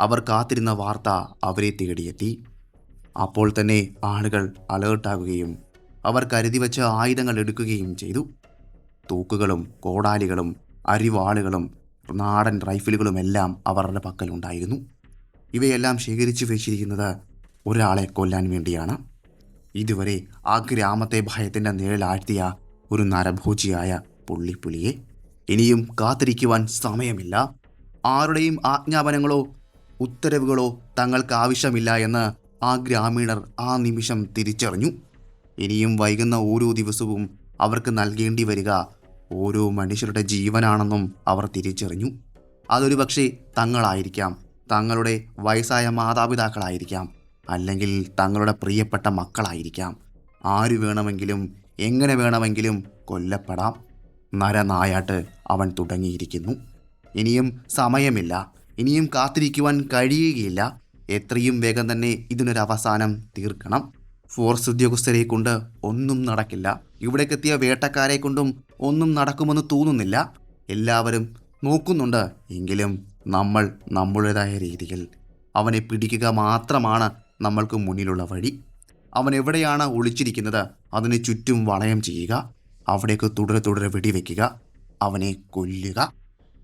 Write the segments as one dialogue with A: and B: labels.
A: അവർ കാത്തിരുന്ന വാർത്ത അവരെ തേടിയെത്തി. അപ്പോൾ തന്നെ ആളുകൾ അലേർട്ടാകുകയും അവർ കരുതി വച്ച ആയുധങ്ങൾ എടുക്കുകയും ചെയ്തു. തൂക്കുകളും കോടാലികളും അരിവാളുകളും നാടൻ റൈഫിലുകളുമെല്ലാം അവരുടെ പക്കലുണ്ടായിരുന്നു. ഇവയെല്ലാം ശേഖരിച്ചു വെച്ചിരിക്കുന്നത് ഒരാളെ കൊല്ലാൻ വേണ്ടിയാണ്. ഇതുവരെ ആ ഗ്രാമത്തെ ഭയത്തിന്റെ നിഴലാഴ്ത്തിയ ഒരു നരഭോജിയായ പുള്ളിപ്പുലിയെ ഇനിയും കാത്തിരിക്കുവാൻ സമയമില്ല. ആരുടെയും ആജ്ഞാപനങ്ങളോ ഉത്തരവുകളോ തങ്ങൾക്ക് ആവശ്യമില്ല എന്ന് ആ ഗ്രാമീണർ ആ നിമിഷം തിരിച്ചറിഞ്ഞു. ഇനിയും വൈകുന്ന ഓരോ ദിവസവും അവർക്ക് നൽകേണ്ടി വരിക ഓരോ മനുഷ്യരുടെ ജീവനാണെന്നും അവർ തിരിച്ചറിഞ്ഞു. അതൊരു പക്ഷേ തങ്ങളായിരിക്കാം. തങ്ങളുടെ വയസ്സായ മാതാപിതാക്കളായിരിക്കാം. അല്ലെങ്കിൽ തങ്ങളുടെ പ്രിയപ്പെട്ട മക്കളായിരിക്കാം. ആര് വേണമെങ്കിലും എങ്ങനെ വേണമെങ്കിലും കൊല്ലപ്പെടാം. നരനായാട്ട് അവൻ തുടങ്ങിയിരിക്കുന്നു. ഇനിയും സമയമില്ല. ഇനിയും കാത്തിരിക്കുവാൻ കഴിയുകയില്ല. എത്രയും വേഗം തന്നെ ഇതിനൊരവസാനം തീർക്കണം. ഫോഴ്സ് ഉദ്യോഗസ്ഥരെ കൊണ്ട് ഒന്നും നടക്കില്ല. ഇവിടേക്കെത്തിയ വേട്ടക്കാരെ കൊണ്ടും ഒന്നും നടക്കുമെന്ന് തോന്നുന്നില്ല. എല്ലാവരും നോക്കുന്നുണ്ട്. എങ്കിലും നമ്മൾ നമ്മുടേതായ രീതിയിൽ അവനെ പിടിക്കുക മാത്രമാണ് നമ്മൾക്ക് മുന്നിലുള്ള വഴി. അവൻ എവിടെയാണ് ഒളിച്ചിരിക്കുന്നത്? അതിന് ചുറ്റും വളയം ചെയ്യുക. അവിടേക്ക് തുടരെ തുടരെ വെടിവെക്കുക. അവനെ കൊല്ലുക.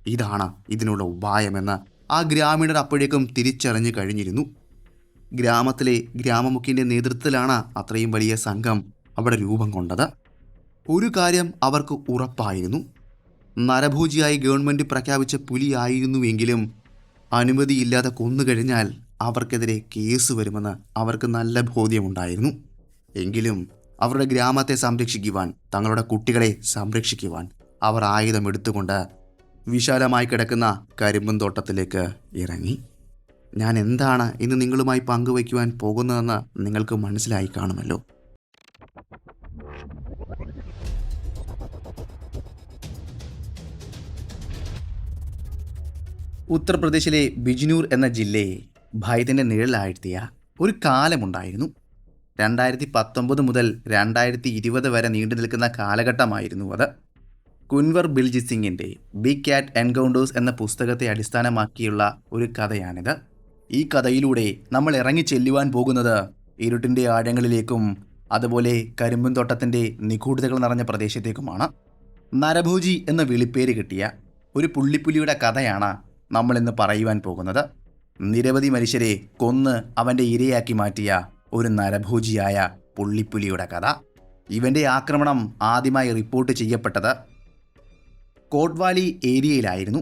A: ഇതാണ് ഇതിനുള്ള ഉപായമെന്ന് ആ ഗ്രാമീണർ അപ്പോഴേക്കും തിരിച്ചറിഞ്ഞു കഴിഞ്ഞിരുന്നു. ഗ്രാമത്തിലെ ഗ്രാമമുഖിന്റെ നേതൃത്വത്തിലാണ് അത്രയും വലിയ സംഘം അവിടെ രൂപം കൊണ്ടത്. ഒരു കാര്യം അവർക്ക് ഉറപ്പായിരുന്നു. നരഭോജിയായി ഗവൺമെന്റ് പ്രഖ്യാപിച്ച പുലിയായിരുന്നുവെങ്കിലും അനുമതിയില്ലാതെ കൊന്നുകഴിഞ്ഞാൽ അവർക്കെതിരെ കേസ് വരുമെന്ന് അവർക്ക് നല്ല ബോധ്യമുണ്ടായിരുന്നു. എങ്കിലും അവരുടെ ഗ്രാമത്തെ സംരക്ഷിക്കുവാൻ തങ്ങളുടെ കുട്ടികളെ സംരക്ഷിക്കുവാൻ അവർ ആയുധം എടുത്തുകൊണ്ട് വിശാലമായി കിടക്കുന്ന കരിമ്പും തോട്ടത്തിലേക്ക് ഇറങ്ങി. ഞാൻ എന്താണ് ഇന്ന് നിങ്ങളുമായി പങ്കുവയ്ക്കുവാൻ പോകുന്നതെന്ന് നിങ്ങൾക്ക് മനസ്സിലായി കാണുമല്ലോ. ഉത്തർപ്രദേശിലെ ബിജ്നൂർ എന്ന ജില്ലയെ ഭയത്തിന്റെ നിഴലാഴ്ത്തിയ ഒരു കാലമുണ്ടായിരുന്നു. രണ്ടായിരത്തി പത്തൊമ്പത് മുതൽ രണ്ടായിരത്തി ഇരുപത് വരെ നീണ്ടു നിൽക്കുന്ന കാലഘട്ടമായിരുന്നു അത്. കുൻവർ ബിൽജിത് സിംഗിന്റെ ബിഗ് ക്യാറ്റ് എൻകൗണ്ടേഴ്സ് എന്ന പുസ്തകത്തെ അടിസ്ഥാനമാക്കിയുള്ള ഒരു കഥയാണിത്. ഈ കഥയിലൂടെ നമ്മൾ ഇറങ്ങി ചെല്ലുവാൻ പോകുന്നത് ഇരുട്ടിന്റെ ആഴങ്ങളിലേക്കും അതുപോലെ കരിമ്പും തോട്ടത്തിന്റെ നിഗൂഢതകൾ നിറഞ്ഞ പ്രദേശത്തേക്കുമാണ്. നരഭോജി എന്ന വിളിപ്പേര് കിട്ടിയ ഒരു പുള്ളിപ്പുലിയുടെ കഥയാണ് നമ്മൾ ഇന്ന് പറയുവാൻ പോകുന്നത്. നിരവധി മനുഷ്യരെ കൊന്ന് അവന്റെ ഇരയാക്കി മാറ്റിയ ഒരു നരഭോജിയായ പുള്ളിപ്പുലിയുടെ കഥ. ഇവന്റെ ആക്രമണം ആദ്യമായി റിപ്പോർട്ട് ചെയ്യപ്പെട്ടത് കോട്ട്വാലി ഏരിയയിലായിരുന്നു.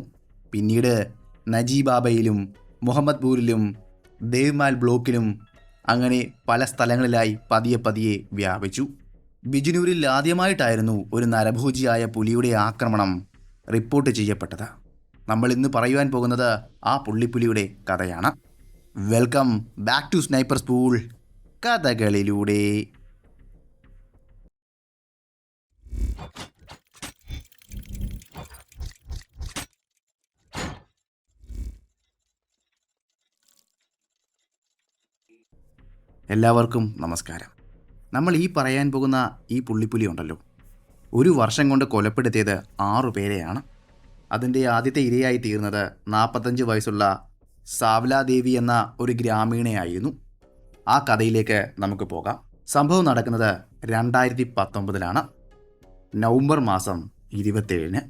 A: പിന്നീട് നജീബാബയിലും മുഹമ്മദ്പൂരിലും ദേവ്മാൽ ബ്ലോക്കിലും അങ്ങനെ പല സ്ഥലങ്ങളിലായി പതിയെ പതിയെ വ്യാപിച്ചു. ബിജ്നൂരിൽ ആദ്യമായിട്ടായിരുന്നു ഒരു നരഭോജിയായ പുലിയുടെ ആക്രമണം റിപ്പോർട്ട് ചെയ്യപ്പെട്ടത്. നമ്മൾ ഇന്ന് പറയുവാൻ പോകുന്നത് ആ പുള്ളിപ്പുലിയുടെ കഥയാണ്. Welcome back to sniper school കഥകളിലൂടെ. എല്ലാവർക്കും നമസ്കാരം. നമ്മൾ ഈ പറയാൻ പോകുന്ന ഈ പുള്ളിപ്പുലി ഉണ്ടല്ലോ. ഒരു വർഷം കൊണ്ട് കൊലപ്പെടുത്തിയത് ആറു പേരെയാണ്. അതിന്റെ ആദ്യത്തെ ഇരയായി തീർന്നത് നാൽപ്പത്തഞ്ച് വയസ്സുള്ള സാവ്ലാദേവി എന്ന ഒരു ഗ്രാമീണയായിരുന്നു. ആ കഥയിലേക്ക് നമുക്ക് പോകാം. സംഭവം നടക്കുന്നത് രണ്ടായിരത്തി പത്തൊമ്പതിലാണ് നവംബർ മാസം ഇരുപത്തേഴിന്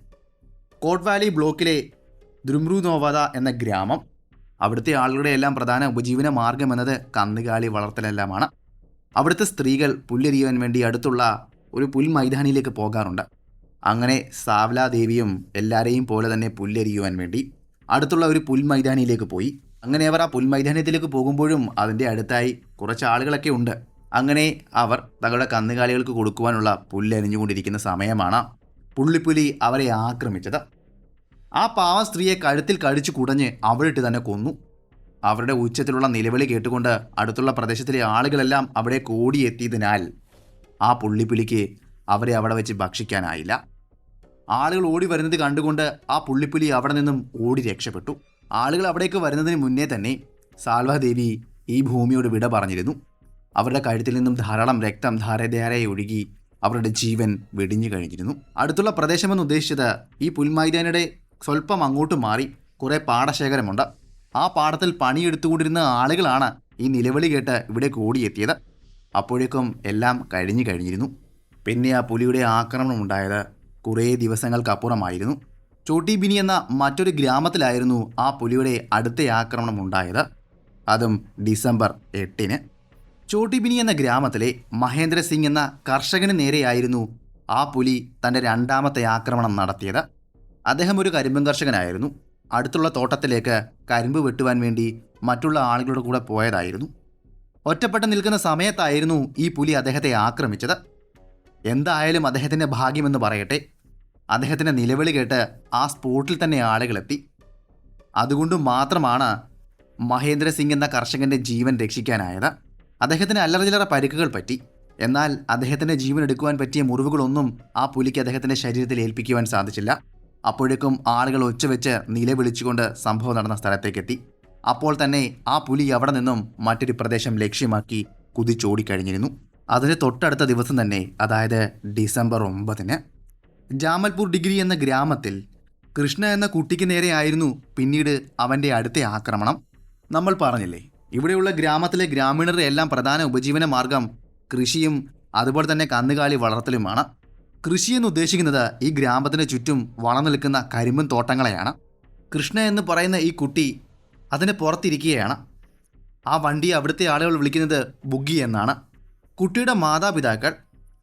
A: കോട്ട്വാലി ബ്ലോക്കിലെ ദ്രുമ്രുനോവത എന്ന ഗ്രാമം അവിടുത്തെ ആളുകളുടെ എല്ലാം പ്രധാന ഉപജീവന മാർഗം എന്നത് കന്നുകാലി വളർത്തലെല്ലാമാണ്. അവിടുത്തെ സ്ത്രീകൾ പുല്ലെരിയുവാൻ വേണ്ടി അടുത്തുള്ള ഒരു പുൽ മൈതാനിയിലേക്ക് പോകാറുണ്ട്. അങ്ങനെ സാവ്ലാദേവിയും എല്ലാവരെയും പോലെ തന്നെ പുല്ലെരിയുവാൻ വേണ്ടി അടുത്തുള്ള ഒരു പുൽ മൈതാനിയിലേക്ക് പോയി. അങ്ങനെ അവർ ആ പുൽ മൈതാനത്തിലേക്ക് പോകുമ്പോഴും അതിന്റെ അടുത്തായി കുറച്ച് ആളുകളൊക്കെ ഉണ്ട്. അങ്ങനെ അവർ തങ്ങളുടെ കന്നുകാലികൾക്ക് കൊടുക്കുവാനുള്ള പുല്ലരിഞ്ഞുകൊണ്ടിരിക്കുന്ന സമയമാണ് പുള്ളിപ്പുലി അവരെ ആക്രമിച്ചത്. ആ പാവ സ്ത്രീയെ കഴുത്തിൽ കടിച്ചു കുടഞ്ഞ് അവളിട്ട് തന്നെ കൊന്നു. അവരുടെ ഉച്ചത്തിലുള്ള നിലവിളി കേട്ടുകൊണ്ട് അടുത്തുള്ള പ്രദേശത്തിലെ ആളുകളെല്ലാം അവിടെ കൂടിയെത്തിയതിനാൽ ആ പുള്ളിപ്പുലിക്ക് അവരെ അവിടെ വെച്ച് ഭക്ഷിക്കാനായില്ല. ആളുകൾ ഓടി വരുന്നത് കണ്ടുകൊണ്ട് ആ പുള്ളിപ്പുലി അവിടെ നിന്നും ഓടി രക്ഷപ്പെട്ടു. ആളുകൾ അവിടേക്ക് വരുന്നതിന് മുന്നേ തന്നെ സാൽവാദേവി ഈ ഭൂമിയോട് വിട പറഞ്ഞിരുന്നു. അവരുടെ കഴുത്തിൽ നിന്നും ധാരാളം രക്തം ധാരധാരയെ ഒഴുകി അവരുടെ ജീവൻ വെടിഞ്ഞു കഴിഞ്ഞിരുന്നു. അടുത്തുള്ള പ്രദേശമെന്ന് ഉദ്ദേശിച്ചത് ഈ പുൽമൈതാനയുടെ സ്വല്പം അങ്ങോട്ട് മാറി കുറേ പാടശേഖരമുണ്ട്. ആ പാടത്തിൽ പണിയെടുത്തുകൊണ്ടിരുന്ന ആളുകളാണ് ഈ നിലവിളി കേട്ട് ഇവിടെ ഓടിയെത്തിയത്. അപ്പോഴേക്കും എല്ലാം കഴിഞ്ഞു കഴിഞ്ഞിരുന്നു. പിന്നെ ആ പുലിയുടെ ആക്രമണം ഉണ്ടായത് കുറേ ദിവസങ്ങൾക്കപ്പുറമായിരുന്നു. ചോട്ടി ബിനി എന്ന മറ്റൊരു ഗ്രാമത്തിലായിരുന്നു ആ പുലിയുടെ അടുത്ത ആക്രമണം ഉണ്ടായത്. അതും ഡിസംബർ എട്ടിന്. ചോട്ടി ബിനി എന്ന ഗ്രാമത്തിലെ മഹേന്ദ്ര സിംഗ് എന്ന കർഷകന് നേരെയായിരുന്നു ആ പുലി തന്റെ രണ്ടാമത്തെ ആക്രമണം നടത്തിയത്. അദ്ദേഹം ഒരു കരിമ്പൻ കർഷകനായിരുന്നു. അടുത്തുള്ള തോട്ടത്തിലേക്ക് കരിമ്പ് വെട്ടുവാൻ വേണ്ടി മറ്റുള്ള ആളുകളുടെ കൂടെ പോയതായിരുന്നു. ഒറ്റപ്പെട്ട് നിൽക്കുന്ന സമയത്തായിരുന്നു ഈ പുലി അദ്ദേഹത്തെ ആക്രമിച്ചത്. എന്തായാലും അദ്ദേഹത്തിന്റെ ഭാഗ്യമെന്ന് പറയട്ടെ. അദ്ദേഹത്തിന്റെ നിലവിളി കേട്ട് ആ സ്പോട്ടിൽ തന്നെ ആളുകളെത്തി. അതുകൊണ്ട് മാത്രമാണ് മഹേന്ദ്ര സിംഗ് എന്ന കർഷകന്റെ ജീവൻ രക്ഷിക്കാനായത്. അദ്ദേഹത്തിന് അല്ലറ ചില്ലറ പരിക്കുകൾ പറ്റി. എന്നാൽ അദ്ദേഹത്തിന്റെ ജീവൻ എടുക്കുവാൻ പറ്റിയ മുറിവുകളൊന്നും ആ പുലിക്ക് അദ്ദേഹത്തിന്റെ ശരീരത്തിൽ ഏൽപ്പിക്കുവാൻ സാധിച്ചില്ല. അപ്പോഴേക്കും ആളുകൾ ഒച്ചവെച്ച് നിലവിളിച്ചുകൊണ്ട് സംഭവം നടന്ന സ്ഥലത്തേക്കെത്തി. അപ്പോൾ തന്നെ ആ പുലി അവിടെ നിന്നും മറ്റൊരു പ്രദേശം ലക്ഷ്യമാക്കി കുതിച്ചോടിക്കഴിഞ്ഞിരുന്നു. അതിന് തൊട്ടടുത്ത ദിവസം തന്നെ അതായത് ഡിസംബർ ഒമ്പതിന് ജാമൽപൂർ ഡിഗ്രി എന്ന ഗ്രാമത്തിൽ കൃഷ്ണ എന്ന കുട്ടിക്ക് നേരെയായിരുന്നു പിന്നീട് അവന്റെ അടുത്ത ആക്രമണം. നമ്മൾ പറഞ്ഞില്ലേ ഇവിടെയുള്ള ഗ്രാമത്തിലെ ഗ്രാമീണരുടെ എല്ലാം പ്രധാന ഉപജീവന മാർഗം കൃഷിയും അതുപോലെ തന്നെ കന്നുകാലി വളർത്തലുമാണ്. കൃഷി എന്ന് ഉദ്ദേശിക്കുന്നത് ഈ ഗ്രാമത്തിന് ചുറ്റും വളർന്നു നിൽക്കുന്ന കരിമ്പൻ തോട്ടങ്ങളെയാണ്. കൃഷ്ണ എന്ന് പറയുന്ന ഈ കുട്ടി അതിന് പുറത്തിരിക്കുകയാണ്. ആ വണ്ടി അവിടുത്തെ ആളുകൾ വിളിക്കുന്നത് ബുഗി എന്നാണ്. കുട്ടിയുടെ മാതാപിതാക്കൾ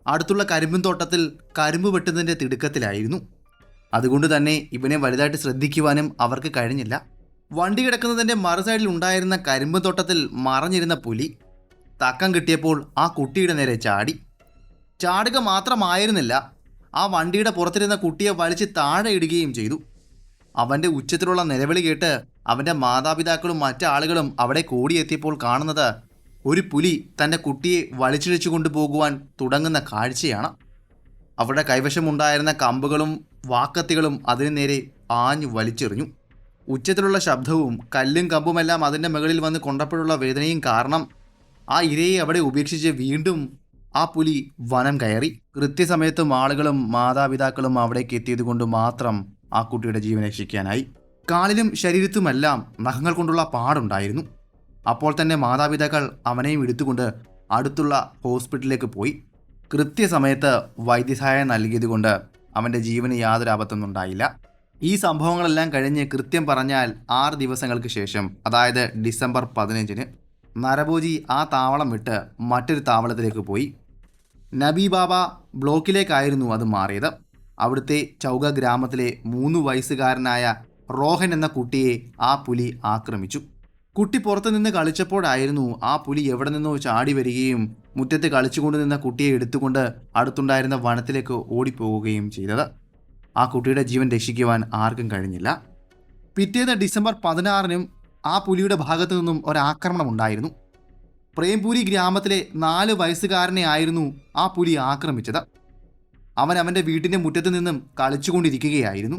A: അടുത്തുള്ള കരിമ്പൻ തോട്ടത്തിൽ കരിമ്പ് വെട്ടുന്നതിന്റെ തിടുക്കത്തിലായിരുന്നു. അതുകൊണ്ട് തന്നെ ഇവനെ വലുതായിട്ട് ശ്രദ്ധിക്കുവാനും അവർക്ക് കഴിഞ്ഞില്ല. വണ്ടി കിടക്കുന്നതിന്റെ മറുസൈഡിൽ ഉണ്ടായിരുന്ന കരിമ്പ് തോട്ടത്തിൽ മറഞ്ഞിരുന്ന പുലി തക്കം കിട്ടിയപ്പോൾ ആ കുട്ടിയുടെ നേരെ ചാടി. ചാടുക മാത്രമായിരുന്നില്ല. ആ വണ്ടിയുടെ പുറത്തിരുന്ന കുട്ടിയെ വലിച്ച് താഴെ ഇടുകയും ചെയ്തു. അവന്റെ ഉച്ചത്തിലുള്ള നിലവിളി കേട്ട് അവന്റെ മാതാപിതാക്കളും മറ്റാളുകളും അവിടെ കൂടിയെത്തിയപ്പോൾ കാണുന്നത് ഒരു പുലി തന്റെ കുട്ടിയെ വലിച്ചിഴച്ചു കൊണ്ടുപോകുവാൻ തുടങ്ങുന്ന കാഴ്ചയാണ്. അവരുടെ കൈവശമുണ്ടായിരുന്ന കമ്പുകളും വാക്കത്തികളും അതിനു നേരെ ആഞ്ഞു വലിച്ചെറിഞ്ഞു. ഉച്ചത്തിലുള്ള ശബ്ദവും കല്ലും കമ്പുമെല്ലാം അതിന്റെ മുകളിൽ വന്ന് കൊണ്ടപ്പോഴുള്ള വേദനയും കാരണം ആ ഇരയെ അവിടെ ഉപേക്ഷിച്ച് വീണ്ടും ആ പുലി വനം കയറി. കൃത്യസമയത്തും ആളുകളും മാതാപിതാക്കളും അവിടേക്ക് എത്തിയത് കൊണ്ട് മാത്രം ആ കുട്ടിയുടെ ജീവൻ രക്ഷിക്കാനായി. കാലിലും ശരീരത്തുമെല്ലാം നഖങ്ങൾ കൊണ്ടുള്ള പാടുണ്ടായിരുന്നു. അപ്പോൾ തന്നെ മാതാപിതാക്കൾ അവനെയും എടുത്തുകൊണ്ട് അടുത്തുള്ള ഹോസ്പിറ്റലിലേക്ക് പോയി. കൃത്യസമയത്ത് വൈദ്യസഹായം നൽകിയതുകൊണ്ട് അവന്റെ ജീവന് യാതൊരു ആപത്തൊന്നും ഉണ്ടായില്ല ഈ സംഭവങ്ങളെല്ലാം കഴിഞ്ഞ് കൃത്യം പറഞ്ഞാൽ ആറ് ദിവസങ്ങൾക്ക് ശേഷം അതായത് ഡിസംബർ പതിനഞ്ചിന് നരഭോജി ആ താവളം വിട്ട് മറ്റൊരു താവളത്തിലേക്ക് പോയി. നബി ബാബ ബ്ലോക്കിലേക്കായിരുന്നു അത് മാറിയത്. അവിടുത്തെ ചൗക ഗ്രാമത്തിലെ മൂന്ന് വയസ്സുകാരനായ റോഹൻ എന്ന കുട്ടിയെ ആ പുലി ആക്രമിച്ചു. കുട്ടി പുറത്തു നിന്ന് കളിച്ചപ്പോഴായിരുന്നു ആ പുലി എവിടെ നിന്നോ ചാടി വരികയും മുറ്റത്ത് കളിച്ചുകൊണ്ട് നിന്ന കുട്ടിയെ എടുത്തുകൊണ്ട് അടുത്തുണ്ടായിരുന്ന വനത്തിലേക്ക് ഓടിപ്പോവുകയും ചെയ്തത്. ആ കുട്ടിയുടെ ജീവൻ രക്ഷിക്കുവാൻ ആർക്കും കഴിഞ്ഞില്ല. പിറ്റേന്ന് ഡിസംബർ പതിനാറിനും ആ പുലിയുടെ ഭാഗത്തു നിന്നും ഒരാക്രമണം ഉണ്ടായിരുന്നു. പ്രേംപൂരി ഗ്രാമത്തിലെ നാല് വയസ്സുകാരനെ ആയിരുന്നു ആ പുലി ആക്രമിച്ചത്. അവൻ അവന്റെ വീട്ടിന്റെ മുറ്റത്ത് നിന്നും കളിച്ചുകൊണ്ടിരിക്കുകയായിരുന്നു.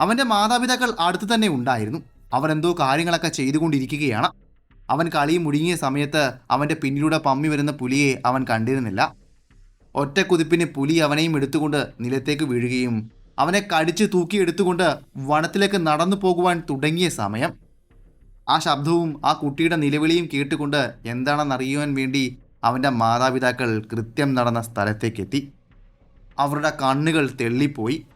A: അവന്റെ മാതാപിതാക്കൾ അടുത്ത് തന്നെ ഉണ്ടായിരുന്നു. അവൻ എന്തോ കാര്യങ്ങളൊക്കെ ചെയ്തുകൊണ്ടിരിക്കുകയാണ്. അവൻ കളി മുടുങ്ങിയ സമയത്ത് അവന്റെ പിന്നിലൂടെ പമ്മി വരുന്ന പുലിയെ അവൻ കണ്ടിരുന്നില്ല. ഒറ്റ കുതിപ്പിന് പുലി അവനെയും എടുത്തുകൊണ്ട് നിലത്തേക്ക് വീഴുകയും അവനെ കടിച്ചു തൂക്കിയെടുത്തുകൊണ്ട് വനത്തിലേക്ക് നടന്നു പോകുവാൻ തുടങ്ങിയ സമയം. ആ ശബ്ദവും ആ കുട്ടിയുടെ നിലവിളിയും കേട്ടുകൊണ്ട് എന്താണെന്നറിയുവാൻ വേണ്ടി അവന്റെ മാതാപിതാക്കൾ കൃത്യം നടന്ന സ്ഥലത്തേക്കെത്തി. അവരുടെ കണ്ണുകൾ തെള്ളിപ്പോയി.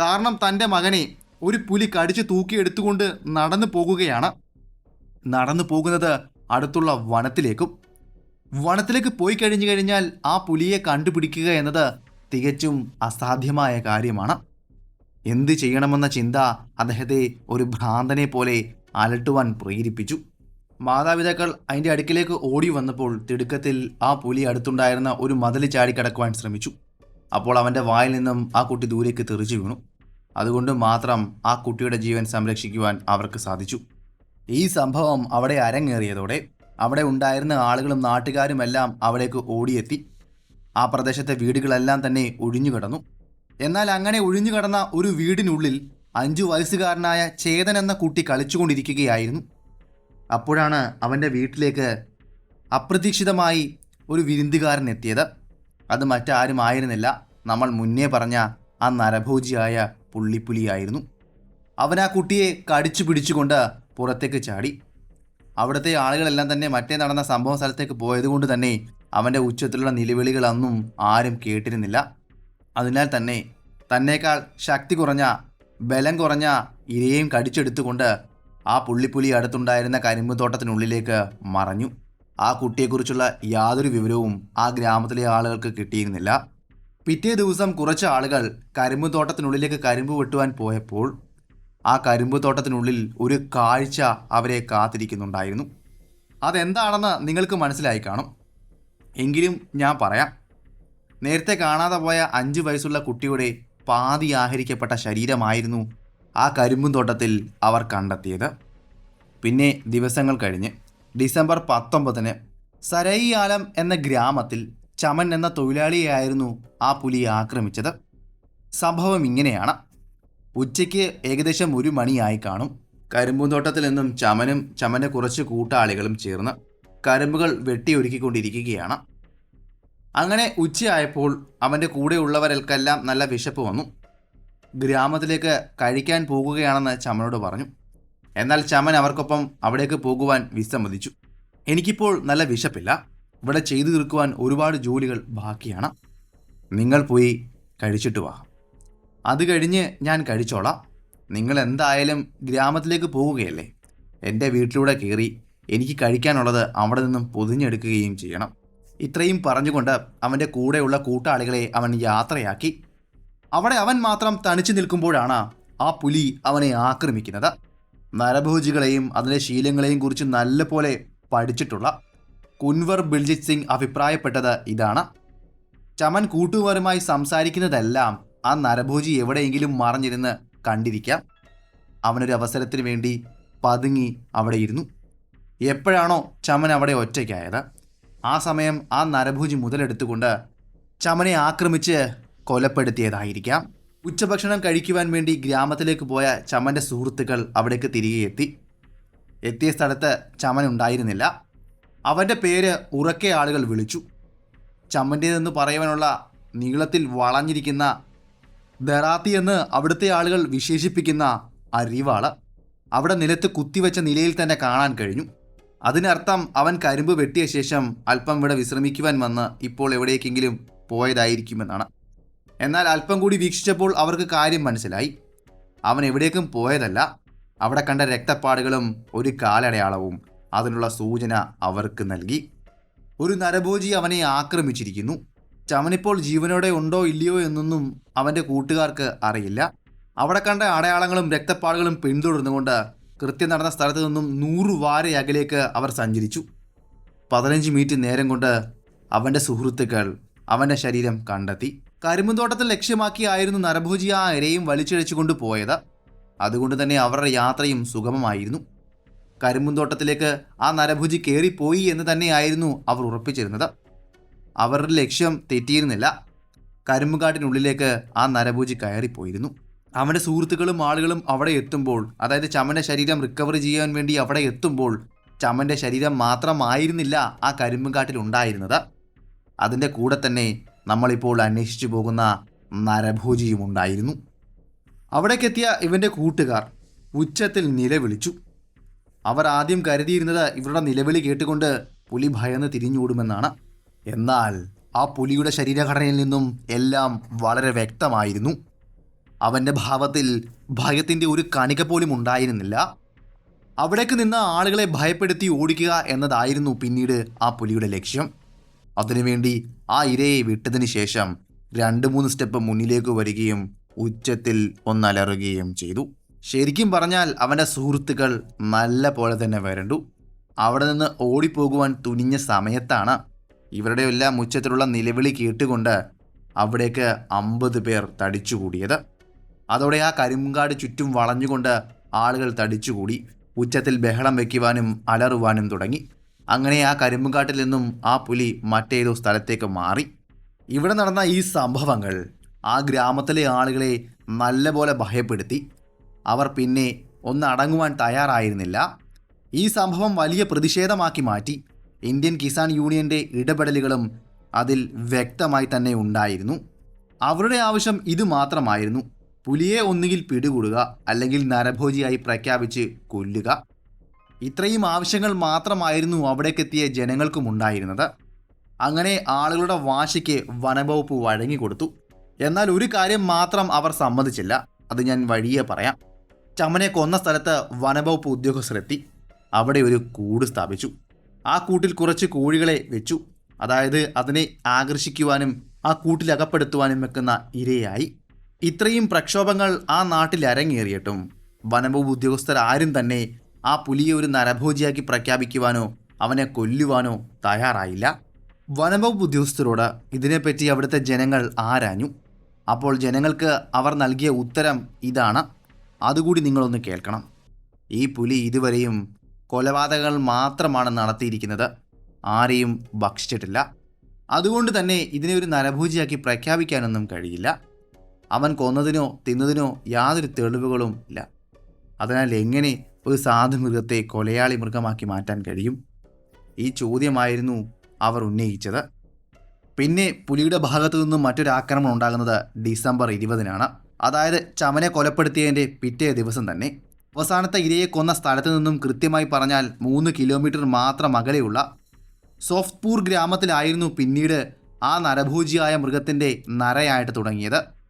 A: കാരണം തന്റെ മകനെ ഒരു പുലി കടിച്ച് തൂക്കിയെടുത്തുകൊണ്ട് നടന്നു പോകുകയാണ്. നടന്നു പോകുന്നത് അടുത്തുള്ള വനത്തിലേക്കും. വനത്തിലേക്ക് പോയി കഴിഞ്ഞു കഴിഞ്ഞാൽ ആ പുലിയെ കണ്ടുപിടിക്കുക എന്നത് തികച്ചും അസാധ്യമായ കാര്യമാണ്. എന്ത് ചെയ്യണമെന്ന ചിന്ത അദ്ദേഹത്തെ ഒരു ഭ്രാന്തനെ പോലെ അലട്ടുവാൻ പ്രേരിപ്പിച്ചു. മാതാപിതാക്കൾ അതിന്റെ അടുക്കിലേക്ക് ഓടി വന്നപ്പോൾ തിടുക്കത്തിൽ ആ പുലി അടുത്തുണ്ടായിരുന്ന ഒരു മതിൽ ചാടിക്കടക്കുവാൻ ശ്രമിച്ചു. അപ്പോൾ അവന്റെ വായിൽ നിന്നും ആ കുട്ടി ദൂരേക്ക് തെറിച്ചു വീണു. അതുകൊണ്ട് മാത്രം ആ കുട്ടിയുടെ ജീവൻ സംരക്ഷിക്കുവാൻ അവർക്ക് സാധിച്ചു. ഈ സംഭവം അവിടെ അരങ്ങേറിയതോടെ അവിടെ ഉണ്ടായിരുന്ന ആളുകളും നാട്ടുകാരുമെല്ലാം അവിടേക്ക് ഓടിയെത്തി. ആ പ്രദേശത്തെ വീടുകളെല്ലാം തന്നെ ഒഴിഞ്ഞുകിടന്നു. എന്നാൽ അങ്ങനെ ഒഴിഞ്ഞുകിടന്ന ഒരു വീടിനുള്ളിൽ അഞ്ചു വയസ്സുകാരനായ ചേതൻ എന്ന കുട്ടി കളിച്ചുകൊണ്ടിരിക്കുകയായിരുന്നു. അപ്പോഴാണ് അവന്റെ വീട്ടിലേക്ക് അപ്രതീക്ഷിതമായി ഒരു വിരുന്നുകാരൻ എത്തിയത്. അത് മറ്റാരും ആയിരുന്നില്ല. നമ്മൾ മുന്നേ പറഞ്ഞ ആ നരഭോജിയായ പുള്ളിപ്പുലിയായിരുന്നു. അവൻ ആ കുട്ടിയെ കടിച്ചു പിടിച്ചുകൊണ്ട് പുറത്തേക്ക് ചാടി. അവിടുത്തെ ആളുകളെല്ലാം തന്നെ മറ്റേ നടന്ന സംഭവ സ്ഥലത്തേക്ക് പോയതുകൊണ്ട് തന്നെ അവന്റെ ഉച്ചത്തിലുള്ള നിലവിളികളൊന്നും ആരും കേട്ടിരുന്നില്ല. അതിനാൽ തന്നെ തന്നേക്കാൾ ശക്തി കുറഞ്ഞ ബലം കുറഞ്ഞ ഇരയും കടിച്ചെടുത്തുകൊണ്ട് ആ പുള്ളിപ്പുലി അടുത്തുണ്ടായിരുന്ന കരിമ്പ് തോട്ടത്തിനുള്ളിലേക്ക് മറഞ്ഞു. ആ കുട്ടിയെക്കുറിച്ചുള്ള യാതൊരു വിവരവും ആ ഗ്രാമത്തിലെ ആളുകൾക്ക് കിട്ടിയിരുന്നില്ല. പിറ്റേ ദിവസം കുറച്ച് ആളുകൾ കരിമ്പ് തോട്ടത്തിനുള്ളിലേക്ക് കരിമ്പ് വെട്ടുവാൻ പോയപ്പോൾ ആ കരിമ്പ് തോട്ടത്തിനുള്ളിൽ ഒരു കാഴ്ച അവരെ കാത്തിരിക്കുന്നുണ്ടായിരുന്നു. അതെന്താണെന്ന് നിങ്ങൾക്ക് മനസ്സിലായി കാണും. എങ്കിലും ഞാൻ പറയാം. നേരത്തെ കാണാതെ പോയ അഞ്ച് വയസ്സുള്ള കുട്ടിയുടെ പാതി ആഹരിക്കപ്പെട്ട ശരീരമായിരുന്നു ആ കരിമ്പും തോട്ടത്തിൽ അവർ കണ്ടെത്തിയത്. പിന്നെ ദിവസങ്ങൾ കഴിഞ്ഞ് ഡിസംബർ പത്തൊമ്പതിന് സരൈയാലം എന്ന ഗ്രാമത്തിൽ ചമൻ എന്ന തൊഴിലാളിയായിരുന്നു ആ പുലി ആക്രമിച്ചത്. സംഭവം ഇങ്ങനെയാണ്. ഉച്ചയ്ക്ക് ഏകദേശം ഒരു മണിയായി കാണും. കരിമ്പൂന്തോട്ടത്തിൽ നിന്നും ചമനും ചമന്റെ കുറച്ച് കൂട്ടാളികളും ചേർന്ന് കരിമ്പുകൾ വെട്ടിയൊരുക്കിക്കൊണ്ടിരിക്കുകയാണ്. അങ്ങനെ ഉച്ചയായപ്പോൾ അവന്റെ കൂടെയുള്ളവരെല്ലാം നല്ല വിശപ്പ് വന്നു. ഗ്രാമത്തിലേക്ക് കഴിക്കാൻ പോകുകയാണെന്ന് ചമനോട് പറഞ്ഞു. എന്നാൽ ചമൻ അവർക്കൊപ്പം അവിടേക്ക് പോകുവാൻ വിസമ്മതിച്ചു. എനിക്കിപ്പോൾ നല്ല വിശപ്പില്ല. ഇവിടെ ചെയ്തു തീർക്കുവാൻ ഒരുപാട് ജോലികൾ ബാക്കിയാണ്. നിങ്ങൾ പോയി കഴിച്ചിട്ട് വാ. അത് കഴിഞ്ഞ് ഞാൻ കഴിച്ചോളാം. നിങ്ങൾ എന്തായാലും ഗ്രാമത്തിലേക്ക് പോവുകയല്ലേ? എന്റെ വീട്ടിലൂടെ കയറി എനിക്ക് കഴിക്കാനുള്ളത് അവിടെ നിന്നും പൊതിഞ്ഞെടുക്കുകയും ചെയ്യണം. ഇത്രയും പറഞ്ഞുകൊണ്ട് അവന്റെ കൂടെയുള്ള കൂട്ടാളികളെ അവൻ യാത്രയാക്കി. അവിടെ അവൻ മാത്രം തനിച്ചു നിൽക്കുമ്പോഴാണ് ആ പുലി അവനെ ആക്രമിക്കുന്നത്. നരഭോജികളെയും അതിന്റെ ശീലങ്ങളെയും കുറിച്ച് നല്ലപോലെ പഠിച്ചിട്ടുള്ള കുൻവർ ബിൽജിത് സിംഗ് അഭിപ്രായപ്പെട്ടത് ഇതാണ്. ചമൻ കൂട്ടുകാരുമായി സംസാരിക്കുന്നതെല്ലാം ആ നരഭോജി എവിടെയെങ്കിലും മറഞ്ഞിരുന്ന് കണ്ടിരിക്കാം. അവനൊരു അവസരത്തിന് വേണ്ടി പതുങ്ങി അവിടെ ഇരുന്നു. എപ്പോഴാണോ ചമൻ അവിടെ ഒറ്റയ്ക്കായത്? ആ സമയം ആ നരഭൂജി മുതലെടുത്തുകൊണ്ട് ചമനെ ആക്രമിച്ച് കൊലപ്പെടുത്തിയതായിരിക്കാം. ഉച്ചഭക്ഷണം കഴിക്കുവാൻ വേണ്ടി ഗ്രാമത്തിലേക്ക് പോയ ചമന്റെ സുഹൃത്തുക്കൾ അവിടേക്ക് തിരികെ എത്തി. എത്തിയ സ്ഥലത്ത് ചമൻ ഉണ്ടായിരുന്നില്ല. അവന്റെ പേര് ഉറക്കെ ആളുകൾ വിളിച്ചു. ചമ്മന്റേതെന്ന് പറയുവാനുള്ള നീളത്തിൽ വളഞ്ഞിരിക്കുന്ന ദറാത്തി എന്ന് അവിടുത്തെ ആളുകൾ വിശേഷിപ്പിക്കുന്ന അരിവാൾ അവിടെ നിലത്ത് കുത്തിവെച്ച നിലയിൽ തന്നെ കാണാൻ കഴിഞ്ഞു. അതിനർത്ഥം അവൻ കരിമ്പ് വെട്ടിയ ശേഷം അല്പം ഇവിടെ വിശ്രമിക്കുവാൻ വന്ന് ഇപ്പോൾ എവിടേക്കെങ്കിലും പോയതായിരിക്കുമെന്നാണ്. എന്നാൽ അല്പം കൂടി വീക്ഷിച്ചപ്പോൾ അവർക്ക് കാര്യം മനസ്സിലായി. അവൻ എവിടേക്കും പോയതല്ല. അവിടെ കണ്ട രക്തപ്പാടുകളും ഒരു കാലടയാളവും അതിനുള്ള സൂചന അവർക്ക് നൽകി. ഒരു നരഭോജി അവനെ ആക്രമിച്ചിരിക്കുന്നു. ചവനിപ്പോൾ ജീവനോടെ ഉണ്ടോ ഇല്ലയോ എന്നൊന്നും അവന്റെ കൂട്ടുകാർക്ക് അറിയില്ല. അവിടെ കണ്ട അടയാളങ്ങളും രക്തപ്പാടുകളും പിന്തുടർന്നുകൊണ്ട് കൃത്യം നടന്ന സ്ഥലത്ത് നിന്നും നൂറ് വാര അകലേക്ക് അവർ സഞ്ചരിച്ചു. പതിനഞ്ച് മിനിറ്റ് നേരം കൊണ്ട് അവന്റെ സുഹൃത്തുക്കൾ അവന്റെ ശരീരം കണ്ടെത്തി. കരിമ്പുന്തോട്ടത്തിൽ ലക്ഷ്യമാക്കിയായിരുന്നു നരഭോജി ആ ഇരയും വലിച്ചിഴച്ചുകൊണ്ട് പോയത്. അതുകൊണ്ട് തന്നെ അവരുടെ യാത്രയും സുഗമമായിരുന്നു. കരിമ്പുന്തോട്ടത്തിലേക്ക് ആ നരഭുജി കയറിപ്പോയി എന്ന് തന്നെയായിരുന്നു അവർ ഉറപ്പിച്ചിരുന്നത്. അവരുടെ ലക്ഷ്യം തെറ്റിയിരുന്നില്ല. കരിമ്പുകാട്ടിനുള്ളിലേക്ക് ആ നരഭുജി കയറിപ്പോയിരുന്നു. അവന്റെ സുഹൃത്തുക്കളും ആളുകളും അവിടെ എത്തുമ്പോൾ അതായത് ചമന്റെ ശരീരം റിക്കവർ ചെയ്യാൻ വേണ്ടി അവിടെ എത്തുമ്പോൾ ചമന്റെ ശരീരം മാത്രമായിരുന്നില്ല ആ കരിമ്പുകാട്ടിൽ ഉണ്ടായിരുന്നത്. അതിന്റെ കൂടെ തന്നെ നമ്മളിപ്പോൾ അന്വേഷിച്ചു പോകുന്ന നരഭോജിയും ഉണ്ടായിരുന്നു. അവിടേക്കെത്തിയ ഇവന്റെ കൂട്ടുകാർ ഉച്ചത്തിൽ നിലവിളിച്ചു. അവർ ആദ്യം കരുതിയിരുന്നത് ഇവരുടെ നിലവിളി കേട്ടുകൊണ്ട് പുലി ഭയന്ന് തിരിഞ്ഞോടുമെന്നാണ് എന്നാൽ ആ പുലിയുടെ ശരീരഘടനയിൽ നിന്നും എല്ലാം വളരെ വ്യക്തമായിരുന്നു. അവന്റെ ഭാവത്തിൽ ഭയത്തിന്റെ ഒരു കണിക പോലും ഉണ്ടായിരുന്നില്ല. അവിടേക്ക് നിന്ന് ആളുകളെ ഭയപ്പെടുത്തി ഓടിക്കുക എന്നതായിരുന്നു പിന്നീട് ആ പുലിയുടെ ലക്ഷ്യം. അതിനുവേണ്ടി ആ ഇരയെ വിട്ടതിന് ശേഷം രണ്ട് മൂന്ന് സ്റ്റെപ്പ് മുന്നിലേക്ക് വരികയും ഉച്ചത്തിൽ ഒന്നലറുകയും ചെയ്തു. ശരിക്കും പറഞ്ഞാൽ അവന്റെ സുഹൃത്തുക്കൾ നല്ല പോലെ തന്നെ വരണ്ടു. അവിടെ നിന്ന് ഓടിപ്പോകുവാൻ തുനിഞ്ഞ സമയത്താണ് ഇവരുടെ എല്ലാം ഉച്ചത്തിലുള്ള നിലവിളി കേട്ടുകൊണ്ട് അവിടേക്ക് അമ്പത് പേർ തടിച്ചുകൂടിയത്. അതോടെ ആ കരിങ്കാട് ചുറ്റും വളഞ്ഞുകൊണ്ട് ആളുകൾ തടിച്ചുകൂടി. ഉച്ചത്തിൽ ബഹളം വയ്ക്കുവാനും അലറുവാനും തുടങ്ങി. അങ്ങനെ ആ കരിമ്പുകാട്ടിൽ നിന്നും ആ പുലി മറ്റേതോ സ്ഥലത്തേക്ക് മാറി. ഇവിടെ നടന്ന ഈ സംഭവങ്ങൾ ആ ഗ്രാമത്തിലെ ആളുകളെ നല്ലപോലെ ഭയപ്പെടുത്തി. അവർ പിന്നെ ഒന്ന് അടങ്ങുവാൻ തയ്യാറായിരുന്നില്ല. ഈ സംഭവം വലിയ പ്രതിഷേധമാക്കി മാറ്റി. ഇന്ത്യൻ കിസാൻ യൂണിയന്റെ ഇടപെടലുകളും അതിൽ വ്യക്തമായി തന്നെ ഉണ്ടായിരുന്നു. അവരുടെ ആവശ്യം ഇത് മാത്രമായിരുന്നു പുലിയെ ഒന്നുകിൽ പിടികൂടുക അല്ലെങ്കിൽ നരഭോജിയായി പ്രഖ്യാപിച്ച് കൊല്ലുക. ഇത്രയും ആവശ്യങ്ങൾ മാത്രമായിരുന്നു അവിടേക്കെത്തിയ ജനങ്ങൾക്കും ഉണ്ടായിരുന്നത്. അങ്ങനെ ആളുകളുടെ വാശിക്ക് വനംവകുപ്പ് വഴങ്ങിക്കൊടുത്തു എന്നാൽ ഒരു കാര്യം മാത്രം അവർ സമ്മതിച്ചില്ല. അത് ഞാൻ വഴിയെ പറയാം. ചമനെ കൊന്ന സ്ഥലത്ത് വനംവകുപ്പ് ഉദ്യോഗസ്ഥരെത്തി. അവിടെ ഒരു കൂട് സ്ഥാപിച്ചു. ആ കൂട്ടിൽ കുറച്ച് കോഴികളെ വെച്ചു. അതായത് അതിനെ ആകർഷിക്കുവാനും ആ കൂട്ടിൽ അകപ്പെടുത്തുവാനും വെക്കുന്ന ഇരയായി. ഇത്രയും പ്രക്ഷോഭങ്ങൾ ആ നാട്ടിൽ അരങ്ങേറിയിട്ടും വനംവകുപ്പ് ഉദ്യോഗസ്ഥർ ആരും തന്നെ ആ പുലിയെ ഒരു നരഭോജിയാക്കി പ്രഖ്യാപിക്കുവാനോ അവനെ കൊല്ലുവാനോ തയ്യാറായില്ല. വനംവകുപ്പ് ഉദ്യോഗസ്ഥരോട് ഇതിനെപ്പറ്റി അവിടുത്തെ ജനങ്ങൾ ആരാഞ്ഞു? അപ്പോൾ ജനങ്ങൾക്ക് അവർ നൽകിയ ഉത്തരം ഇതാണ്. അതുകൂടി നിങ്ങളൊന്ന് കേൾക്കണം. ഈ പുലി ഇതുവരെയും കൊലപാതകങ്ങൾ മാത്രമാണ് നടത്തിയിരിക്കുന്നത്. ആരെയും ഭക്ഷിച്ചിട്ടില്ല. അതുകൊണ്ട് തന്നെ ഇതിനെ ഒരു നരഭൂജിയാക്കി പ്രഖ്യാപിക്കാനൊന്നും കഴിയില്ല. അവൻ കൊന്നതിനോ തിന്നതിനോ യാതൊരു തെളിവുകളും ഇല്ല. അതിനാൽ എങ്ങനെ ഒരു സാധു മൃഗത്തെ കൊലയാളി മൃഗമാക്കി മാറ്റാൻ കഴിയും? ഈ ചോദ്യമായിരുന്നു അവർ ഉന്നയിച്ചത്. പിന്നെ പുലിയുടെ ഭാഗത്തു നിന്നും മറ്റൊരു ആക്രമണം ഉണ്ടാകുന്നത് ഡിസംബർ ഇരുപതിനാണ്. അതായത് ചമനെ കൊലപ്പെടുത്തിയതിന്റെ പിറ്റേ ദിവസം തന്നെ. അവസാനത്തെ ഇരയെ കൊന്ന സ്ഥലത്ത് നിന്നും കൃത്യമായി പറഞ്ഞാൽ മൂന്ന് കിലോമീറ്റർ മാത്രം അകലെയുള്ള സോഫ്റ്റ്പൂർ ഗ്രാമത്തിലായിരുന്നു പിന്നീട് ആ നരഭൂജിയായ മൃഗത്തിന്റെ നരയായിട്ട് തുടങ്ങിയത്.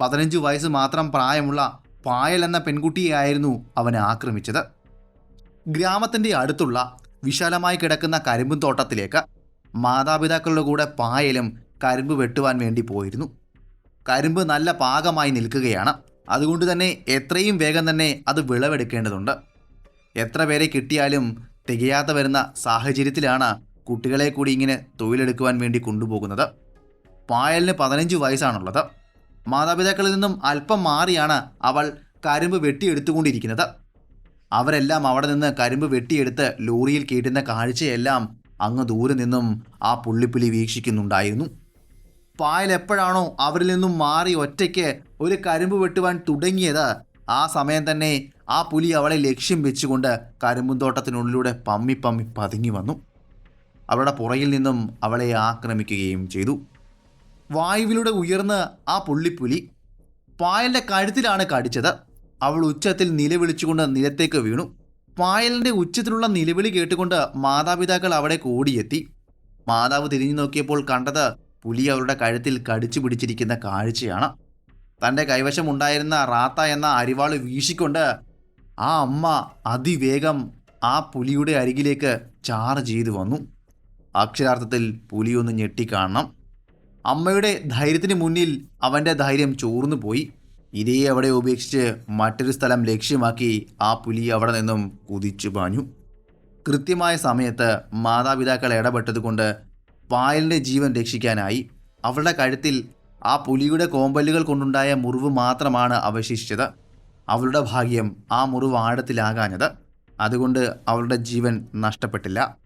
A: പതിനഞ്ച് വയസ്സ് മാത്രം പ്രായമുള്ള പായൽ എന്ന പെൺകുട്ടിയെയായിരുന്നു അവനെ ആക്രമിച്ചത്. ഗ്രാമത്തിന്റെ അടുത്തുള്ള വിശാലമായി കിടക്കുന്ന കരിമ്പും തോട്ടത്തിലേക്ക് മാതാപിതാക്കളുടെ കൂടെ പായലും കരിമ്പ് വെട്ടുവാൻ വേണ്ടി പോയിരുന്നു. കരിമ്പ് നല്ല പാകമായി നിൽക്കുകയാണ്. അതുകൊണ്ട് തന്നെ എത്രയും വേഗം തന്നെ അത് വിളവെടുക്കേണ്ടതുണ്ട്. എത്ര പേരെ കിട്ടിയാലും തികയാതെ വരുന്ന സാഹചര്യത്തിലാണ് കുട്ടികളെ കൂടി ഇങ്ങനെ തൊഴിലെടുക്കുവാൻ വേണ്ടി കൊണ്ടുപോകുന്നത്. പായലിന് പതിനഞ്ച് വയസ്സാണുള്ളത്. മാതാപിതാക്കളിൽ നിന്നും അല്പം മാറിയാണ് അവൾ കരിമ്പ് വെട്ടിയെടുത്തുകൊണ്ടിരിക്കുന്നത്. അവരെല്ലാം അവിടെ നിന്ന് കരിമ്പ് വെട്ടിയെടുത്ത് ലോറിയിൽ കയറ്റുന്ന കാഴ്ചയെല്ലാം അങ്ങ് ദൂരെ നിന്നും ആ പുള്ളിപ്പുലി വീക്ഷിക്കുന്നുണ്ടായിരുന്നു. പായൽ എപ്പോഴാണോ അവരിൽ നിന്നും മാറി ഒറ്റയ്ക്ക് ഒരു കരിമ്പ് വെട്ടുവാൻ തുടങ്ങിയത് ആ സമയം തന്നെ ആ പുലി അവളെ ലക്ഷ്യം വെച്ചുകൊണ്ട് കരിമ്പും തോട്ടത്തിനുള്ളിലൂടെ പമ്മി പമ്മി പതുങ്ങി വന്നു. അവളുടെ പുറയിൽ നിന്നും അവളെ ആക്രമിക്കുകയും ചെയ്തു. വായുവിലൂടെ ഉയർന്ന് ആ പുള്ളിപ്പുലി പായലിന്റെ കഴുത്തിലാണ് കടിച്ചത്. അവൾ ഉച്ചത്തിൽ നിലവിളിച്ചുകൊണ്ട് നിലത്തേക്ക് വീണു. പായലിന്റെ ഉച്ചത്തിലുള്ള നിലവിളി കേട്ടുകൊണ്ട് മാതാപിതാക്കൾ അവിടെ കൂടിയെത്തി. മാതാവ് തിരിഞ്ഞു നോക്കിയപ്പോൾ കണ്ടത് പുലി അവരുടെ കഴുത്തിൽ കടിച്ചു പിടിച്ചിരിക്കുന്ന കാഴ്ചയാണ്. തന്റെ കൈവശമുണ്ടായിരുന്ന റാത്ത എന്ന അരിവാൾ വീശിക്കൊണ്ട് ആ അമ്മ അതിവേഗം ആ പുലിയുടെ അരികിലേക്ക് ചാർജ് ചെയ്തു വന്നു. അക്ഷരാർത്ഥത്തിൽ പുലിയൊന്ന് ഞെട്ടിക്കാണണം. അമ്മയുടെ ധൈര്യത്തിന് മുന്നിൽ അവന്റെ ധൈര്യം ചോർന്നു പോയി. ഇതേ അവിടെ ഉപേക്ഷിച്ച് മറ്റൊരു സ്ഥലം ലക്ഷ്യമാക്കി ആ പുലി അവിടെ നിന്നും കുതിച്ചു പാഞ്ഞു. കൃത്യമായ സമയത്ത് മാതാപിതാക്കൾ ഇടപെട്ടതുകൊണ്ട് പായലിന്റെ ജീവൻ രക്ഷിക്കാനായി അവളുടെ കഴുത്തിൽ ആ പുലിയുടെ കോമ്പല്ലുകൾ കൊണ്ടുണ്ടായ മുറിവ് മാത്രമാണ് അവശേഷിച്ചത്. അവളുടെ ഭാഗ്യം ആ മുറിവ് ആഴത്തിലാകാഞ്ഞത്. അതുകൊണ്ട് അവളുടെ ജീവൻ നഷ്ടപ്പെട്ടില്ല.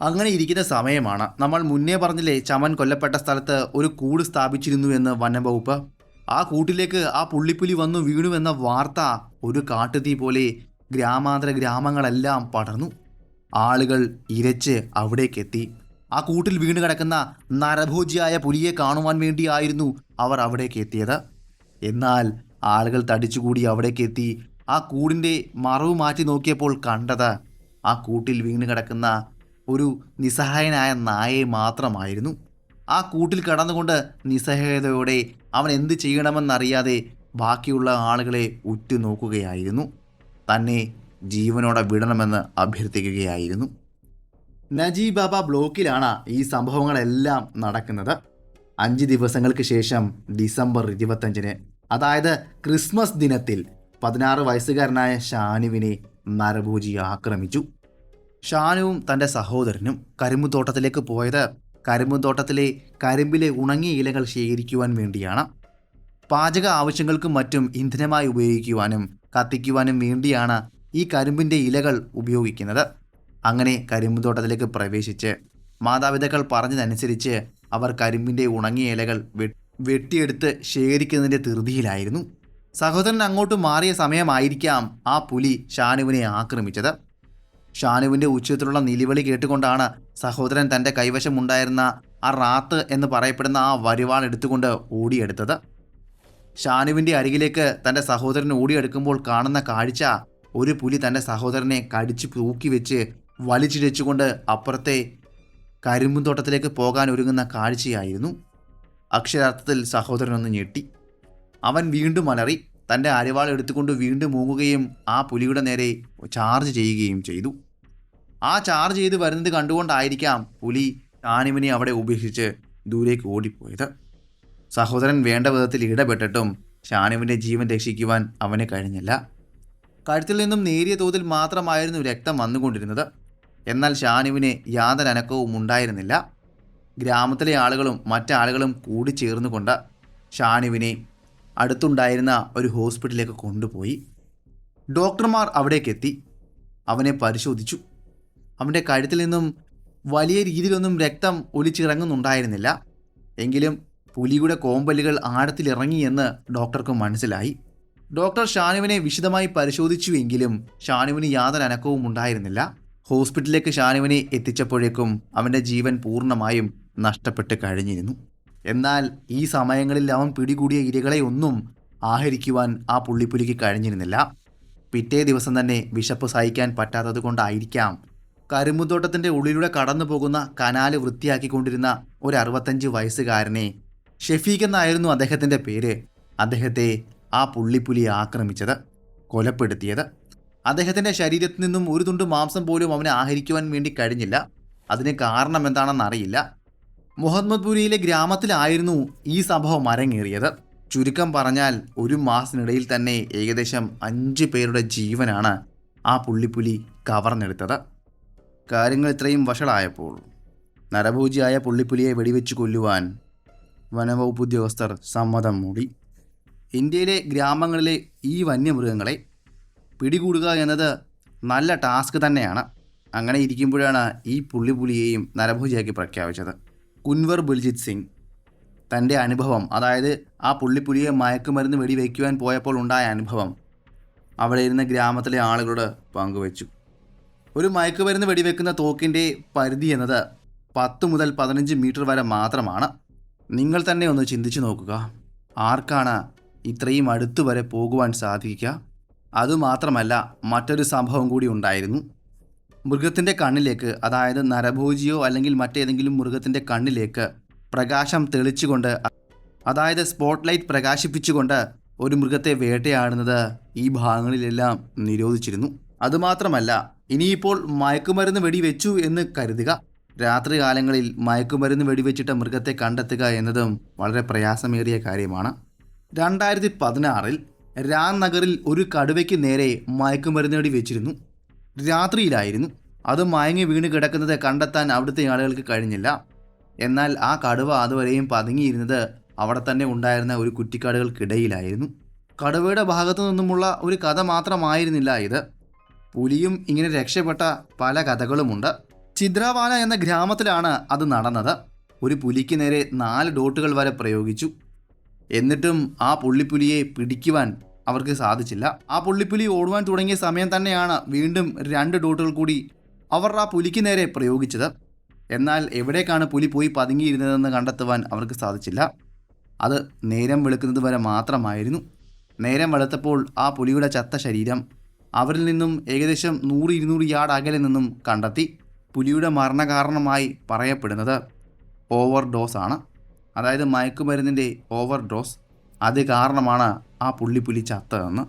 A: അങ്ങനെ ഇരിക്കുന്ന സമയമാണ്. നമ്മൾ മുന്നേ പറഞ്ഞില്ലേ ചമൻ കൊല്ലപ്പെട്ട സ്ഥലത്ത് ഒരു കൂട് സ്ഥാപിച്ചിരുന്നു എന്ന് വനംവകുപ്പ് ആ കൂട്ടിലേക്ക് ആ പുള്ളിപ്പുലി വന്നു വീണു എന്ന വാർത്ത ഒരു കാട്ടുതീ പോലെ ഗ്രാമാന്തര ഗ്രാമങ്ങളെല്ലാം പടർന്നു. ആളുകൾ ഇരച്ച് അവിടേക്കെത്തി. ആ കൂട്ടിൽ വീണ് കിടക്കുന്ന നരഭോജിയായ പുലിയെ കാണുവാൻ വേണ്ടിയായിരുന്നു അവർ അവിടേക്ക് എത്തിയത് എന്നാൽ ആളുകൾ തടിച്ചുകൂടി അവിടേക്ക് എത്തി ആ കൂടിന്റെ മറവ് മാറ്റി നോക്കിയപ്പോൾ കണ്ടത് ആ കൂട്ടിൽ വീണ് കിടക്കുന്ന ഒരു നിസ്സഹായനായ നായെ മാത്രമായിരുന്നു. ആ കൂട്ടിൽ കടന്നുകൊണ്ട് നിസ്സഹായതയോടെ അവൻ എന്ത് ചെയ്യണമെന്നറിയാതെ ബാക്കിയുള്ള ആളുകളെ ഉറ്റുനോക്കുകയായിരുന്നു. തന്നെ ജീവനോടെ വിടണമെന്ന് അഭ്യർത്ഥിക്കുകയായിരുന്നു. നജീബാബ ബ്ലോക്കിലാണ് ഈ സംഭവങ്ങളെല്ലാം നടക്കുന്നത്. അഞ്ച് ദിവസങ്ങൾക്ക് ശേഷം ഡിസംബർ ഇരുപത്തഞ്ചിന് അതായത് ക്രിസ്മസ് ദിനത്തിൽ പതിനാറ് വയസ്സുകാരനായ ഷാനുവിനെ നരഭൂജി ആക്രമിച്ചു. ഷാനുവും തന്റെ സഹോദരനും കരിമ്പുതോട്ടത്തിലേക്ക് പോയത് കരിമ്പുതോട്ടത്തിലെ കരിമ്പിലെ ഉണങ്ങിയ ഇലകൾ ശേഖരിക്കുവാൻ വേണ്ടിയാണ്. പാചക ആവശ്യങ്ങൾക്കും മറ്റും ഇന്ധനമായി ഉപയോഗിക്കുവാനും കത്തിക്കുവാനും വേണ്ടിയാണ് ഈ കരിമ്പിന്റെ ഇലകൾ ഉപയോഗിക്കുന്നത്. അങ്ങനെ കരിമ്പുതോട്ടത്തിലേക്ക് പ്രവേശിച്ച് മാതാപിതാക്കൾ പറഞ്ഞതനുസരിച്ച് അവർ കരിമ്പിന്റെ ഉണങ്ങിയ ഇലകൾ വെട്ടിയെടുത്ത് ശേഖരിക്കുന്നതിന്റെ ധൃതിയിലായിരുന്നു. സഹോദരൻ അങ്ങോട്ട് മാറിയ സമയമായിരിക്കാം ആ പുലി ഷാനുവിനെ ആക്രമിച്ചത്. ഷാനുവിന്റെ ഉച്ചത്തിലുള്ള നിലവിളി കേട്ടുകൊണ്ടാണ് സഹോദരൻ തന്റെ കൈവശമുണ്ടായിരുന്ന ആ റാത്ത് എന്ന് പറയപ്പെടുന്ന ആ വരിവാൾ എടുത്തുകൊണ്ട് ഓടിയെടുത്തത്. ഷാനുവിന്റെ അരികിലേക്ക് തന്റെ സഹോദരൻ ഓടിയെടുക്കുമ്പോൾ കാണുന്ന കാഴ്ച ഒരു പുലി തന്റെ സഹോദരനെ കടിച്ച് തൂക്കി വെച്ച് വലിച്ചിഴച്ചുകൊണ്ട് അപ്പുറത്തെ കരിമ്പും തോട്ടത്തിലേക്ക് പോകാൻ ഒരുങ്ങുന്ന കാഴ്ചയായിരുന്നു. അക്ഷരാർത്ഥത്തിൽ സഹോദരനൊന്ന് ഞെട്ടി. അവൻ വീണ്ടും അലറി തന്റെ അരിവാൾ എടുത്തുകൊണ്ട് വീണ്ടും മൂങ്ങുകയും ആ പുലിയുടെ നേരെ ചാർജ് ചെയ്യുകയും ചെയ്തു. ആ ചാർജ് ചെയ്ത് വരുന്നത് കണ്ടുകൊണ്ടായിരിക്കാം പുലി താനിമിനെ അവിടെ ഉപേക്ഷിച്ച് ദൂരേക്ക് ഓടിപ്പോയത്. സഹോദരൻ വേണ്ട വിധത്തിൽ ഇടപെട്ടിട്ടും ഷാനുവിന്റെ ജീവൻ രക്ഷിക്കുവാൻ അവന് കഴിഞ്ഞില്ല. കഴുത്തിൽ നിന്നും നേരിയ തോതിൽ മാത്രമായിരുന്നു രക്തം വന്നുകൊണ്ടിരുന്നത്. എന്നാൽ ഷാനുവിന് യാതൊരു അനക്കവും ഉണ്ടായിരുന്നില്ല. ഗ്രാമത്തിലെ ആളുകളും മറ്റാളുകളും കൂടി ചേർന്നുകൊണ്ട് ഷാനുവിനെ അടുത്തുണ്ടായിരുന്ന ഒരു ഹോസ്പിറ്റലിലേക്ക് കൊണ്ടുപോയി. ഡോക്ടർമാർ അവിടേക്കെത്തി. അവനെ പരിശോധിച്ചു. അവന്റെ കഴുത്തിൽ നിന്നും വലിയ രീതിയിലൊന്നും രക്തം ഒലിച്ചിറങ്ങുന്നുണ്ടായിരുന്നില്ല. എങ്കിലും പുലിയുടെ കോമ്പലുകൾ ആഴത്തിലിറങ്ങിയെന്ന് ഡോക്ടർക്ക് മനസ്സിലായി. ഡോക്ടർ ഷാനുവിനെ വിശദമായി പരിശോധിച്ചുവെങ്കിലും ഷാനുവിന് യാതൊരു അനക്കവും ഉണ്ടായിരുന്നില്ല. ഹോസ്പിറ്റലിലേക്ക് ഷാനുവിനെ എത്തിച്ചപ്പോഴേക്കും അവന്റെ ജീവൻ പൂർണമായും നഷ്ടപ്പെട്ട് കഴിഞ്ഞിരുന്നു. എന്നാൽ ഈ സമയങ്ങളിൽ അവൻ പിടികൂടിയ ഇരകളെ ഒന്നും ആഹരിക്കുവാൻ ആ പുള്ളിപ്പുലിക്ക് കഴിഞ്ഞിരുന്നില്ല. പിറ്റേ ദിവസം തന്നെ വിശപ്പ് സഹിക്കാൻ പറ്റാത്തത് കൊണ്ടായിരിക്കാം കരിമ്പുത്തോട്ടത്തിന്റെ ഉള്ളിലൂടെ കടന്നു പോകുന്ന കനാല് വൃത്തിയാക്കിക്കൊണ്ടിരുന്ന ഒരു അറുപത്തഞ്ച് വയസ്സുകാരനെ ഷെഫീഖ് എന്നായിരുന്നു അദ്ദേഹത്തിന്റെ പേര്. അദ്ദേഹത്തെ ആ പുള്ളിപ്പുലി ആക്രമിച്ചത് കൊലപ്പെടുത്തിയത്. അദ്ദേഹത്തിന്റെ ശരീരത്തിൽ നിന്നും ഒരു തുണ്ട് മാംസം പോലും അവനെ ആഹരിക്കുവാൻ വേണ്ടി കഴിഞ്ഞില്ല. അതിന് കാരണം എന്താണെന്ന് അറിയില്ല. മുഹമ്മദ്പുരിയിലെ ഗ്രാമത്തിലായിരുന്നു ഈ സംഭവം അരങ്ങേറിയത്. ചുരുക്കം പറഞ്ഞാൽ ഒരു മാസത്തിനിടയിൽ തന്നെ ഏകദേശം അഞ്ച് പേരുടെ ജീവനാണ് ആ പുള്ളിപ്പുലി കവർന്നെടുത്തത്. കാര്യങ്ങൾ ഇത്രയും വഷളായപ്പോൾ നരഭൂജിയായ പുള്ളിപ്പുലിയെ വെടിവെച്ച് കൊല്ലുവാൻ വനവകുപ്പ് ഉദ്യോഗസ്ഥർ സമ്മതം മൂടി. ഇന്ത്യയിലെ ഗ്രാമങ്ങളിലെ ഈ വന്യമൃഗങ്ങളെ പിടികൂടുക എന്നത് നല്ല ടാസ്ക് തന്നെയാണ്. അങ്ങനെ ഇരിക്കുമ്പോഴാണ് ഈ പുള്ളിപ്പുലിയെയും നരഭൂജിയാക്കി പ്രഖ്യാപിച്ചത്. കുൻവർ ബുൽജിത് സിംഗ് തന്റെ അനുഭവം അതായത് ആ പുള്ളിപ്പുലിയെ മയക്കുമരുന്ന് വെടിവെക്കുവാൻ പോയപ്പോൾ ഉണ്ടായ അനുഭവം അവിടെ ഇരുന്ന ഗ്രാമത്തിലെ ആളുകളോട് പങ്കുവച്ചു. ഒരു മയക്കുമരുന്ന് വെടിവെക്കുന്ന തോക്കിന്റെ പരിധി എന്നത് പത്ത് മുതൽ പതിനഞ്ച് മീറ്റർ വരെ മാത്രമാണ്. നിങ്ങൾ തന്നെ ഒന്ന് ചിന്തിച്ചു നോക്കുക. ആർക്കാണ് ഇത്രയും അടുത്തു വരെ പോകുവാൻ സാധിക്കുക? അതുമാത്രമല്ല മറ്റൊരു സംഭവം കൂടി ഉണ്ടായിരുന്നു. മൃഗത്തിന്റെ കണ്ണിലേക്ക് അതായത് നരഭോജിയോ അല്ലെങ്കിൽ മറ്റേതെങ്കിലും മൃഗത്തിന്റെ കണ്ണിലേക്ക് പ്രകാശം തെളിച്ചുകൊണ്ട് അതായത് സ്പോട്ട് ലൈറ്റ് പ്രകാശിപ്പിച്ചുകൊണ്ട് ഒരു മൃഗത്തെ വേട്ടയാടുന്നത് ഈ ഭാഗങ്ങളിലെല്ലാം നിരോധിച്ചിരുന്നു. അതുമാത്രമല്ല ഇനിയിപ്പോൾ മയക്കുമരുന്ന് വെടിവെച്ചു എന്ന് കരുതുക. രാത്രികാലങ്ങളിൽ മയക്കുമരുന്ന് വെടിവെച്ചിട്ട മൃഗത്തെ കണ്ടെത്തുക എന്നതും വളരെ പ്രയാസമേറിയ കാര്യമാണ്. രണ്ടായിരത്തി പതിനാറിൽ രാം നഗറിൽ ഒരു കടുവയ്ക്ക് നേരെ മയക്കുമരുന്ന് വെടി വെച്ചിരുന്നു രാത്രിയിലായിരുന്നു. അത് മയങ്ങി വീണ് കിടക്കുന്നത് കണ്ടെത്താൻ അവിടുത്തെ ആളുകൾക്ക് കഴിഞ്ഞില്ല. എന്നാൽ ആ കടുവ അതുവരെയും പതുങ്ങിയിരുന്നത് അവിടെ തന്നെ ഉണ്ടായിരുന്ന ഒരു കുറ്റിക്കാടുകൾക്കിടയിലായിരുന്നു. കടുവയുടെ ഭാഗത്തു നിന്നുമുള്ള ഒരു കഥ മാത്രമായിരുന്നില്ല ഇത്. പുലിയും ഇങ്ങനെ രക്ഷപ്പെട്ട പല കഥകളുമുണ്ട്. ചിദ്രാവാല എന്ന ഗ്രാമത്തിലാണ് അത് നടന്നത്. ഒരു പുലിക്ക് നേരെ നാല് ഡോട്ടുകൾ വരെ പ്രയോഗിച്ചു. എന്നിട്ടും ആ പുള്ളിപ്പുലിയെ പിടിക്കുവാൻ അവർക്ക് സാധിച്ചില്ല. ആ പുള്ളിപ്പുലി ഓടുവാൻ തുടങ്ങിയ സമയം തന്നെയാണ് വീണ്ടും രണ്ട് ഡോട്ടുകൾ കൂടി അവർ ആ പുലിക്ക് നേരെ പ്രയോഗിച്ചത്. എന്നാൽ എവിടേക്കാണ് പുലി പോയി പതുങ്ങിയിരുന്നതെന്ന് കണ്ടെത്തുവാൻ അവർക്ക് സാധിച്ചില്ല. അത് നേരം വെളുക്കുന്നത് വരെ മാത്രമായിരുന്നു. നേരം വെളുത്തപ്പോൾ ആ പുലിയുടെ ചത്ത ശരീരം അവരിൽ നിന്നും ഏകദേശം നൂറ് ഇരുന്നൂറ് യാർഡ് അകലെ നിന്നും കണ്ടെത്തി പുലിയുടെ മരണകാരണമായി പറയപ്പെടുന്നത് ഓവർ ഡോസ് ആണ്. അതായത് മയക്കുമരുന്നിന്റെ ഓവർ ഡോസ് അത് കാരണമാണ് ആ പുള്ളിപ്പുലി ചത്തതെന്ന്.